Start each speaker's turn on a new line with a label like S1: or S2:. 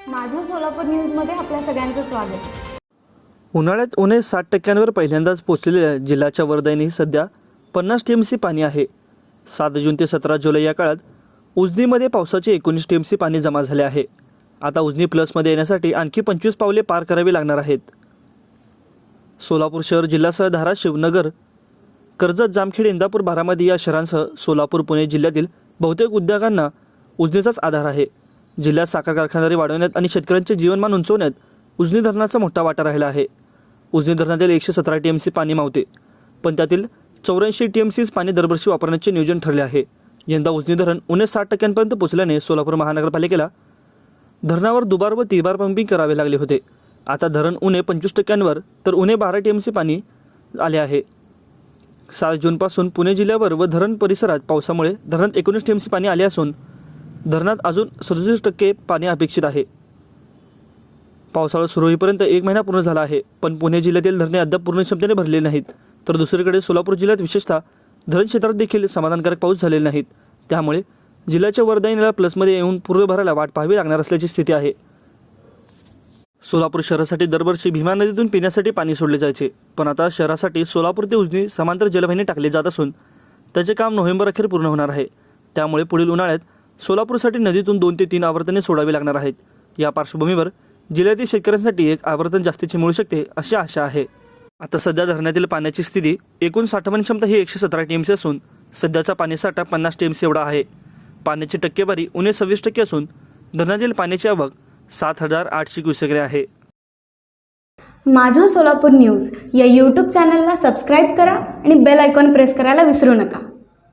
S1: सोलापूर न्यूजमध्ये आपल्या सगळ्यांचं स्वागत.
S2: उन्हाळ्यात उणे साठ टक्क्यांवर पहिल्यांदाच पोचलेल्या जिल्ह्याच्या वर्दईने सध्या पन्नास टी एम सी पाणी आहे. सात जून ते सतरा जुलै या काळात उजनीमध्ये पावसाचे एकोणीस टी एम सी पाणी जमा झाले आहे. आता उजनी प्लसमध्ये येण्यासाठी आणखी पंचवीस पावले पार करावी लागणार आहेत. सोलापूर शहर जिल्ह्यासह धाराशिव नगर कर्जत जामखेड इंदापूर बारामती या शहरांसह सोलापूर पुणे जिल्ह्यातील बहुतेक उद्योगांना उजनीचाच आधार आहे. जिल्ह्यात साखर कारखानदारी वाढवण्यात आणि शेतकऱ्यांचे जीवनमान उंचवण्यात उजनी धरणाचा मोठा वाटा राहिला आहे. उजनी धरणातील एकशे सतरा टी एम सी पाणी मावते पण त्यातील चौऱ्याऐंशी टी एम सीज पाणी दरवर्षी वापरण्याचे नियोजन ठरले आहे. यंदा उजनी धरण उणे साठ टक्क्यांपर्यंत पोचल्याने सोलापूर महानगरपालिकेला धरणावर दुबार व तिबार पंपिंग करावे लागले होते. आता धरण उणे पंचवीस टक्क्यांवर तर उणे बारा टी एम सी पाणी आले आहे. सात जूनपासून पुणे जिल्ह्यावर व धरण परिसरात पावसामुळे धरणात एकोणीस टी एम सी पाणी आले असून धरणात अजून सदुसष्ट टक्के पाणी अपेक्षित आहे. पावसाळा सुरू होईपर्यंत एक महिना पूर्ण झाला आहे पण पुणे जिल्ह्यातील धरणे अद्याप पूर्ण क्षमतेने भरलेली नाहीत. तर दुसरीकडे सोलापूर जिल्ह्यात विशेषतः धरण क्षेत्रात देखील समाधानकारक पाऊस झालेले नाहीत त्यामुळे जिल्ह्याच्या वरदाईला प्लसमध्ये येऊन पूर्व भरायला वाट पाहावी लागणार असल्याची स्थिती आहे. सोलापूर शहरासाठी दरवर्षी भीमा नदीतून पिण्यासाठी पाणी सोडले जायचे पण आता शहरासाठी सोलापूर ते उजनी समांतर जलवाहिनी टाकले जात असून त्याचे काम नोव्हेंबर अखेर पूर्ण होणार आहे. त्यामुळे पुढील उन्हाळ्यात सोलापूरसाठी नदीतून दोन ते तीन आवर्तने सोडावी लागणार आहेत. या पार्श्वभूमीवर जिल्ह्यातील शेतकऱ्यांसाठी एक आवर्तन जास्तीचे मिळू शकते अशी आशा आहे. आता सध्या धरणातील पाण्याची स्थिती एकूण साठवण क्षमता ही एकशे सतरा टी एम सी असून सध्याचा पाणीसाठा पन्नास टी एम सी एवढा आहे. पाण्याची टक्केवारी उणे सव्वीस टक्के असून धरणातील पाण्याची आवक सात हजार आठशे क्युसेकडे आहे.
S1: माझं सोलापूर न्यूज या यूट्यूब चॅनलला सबस्क्राईब करा आणि बेल आयकॉन प्रेस करायला विसरू नका.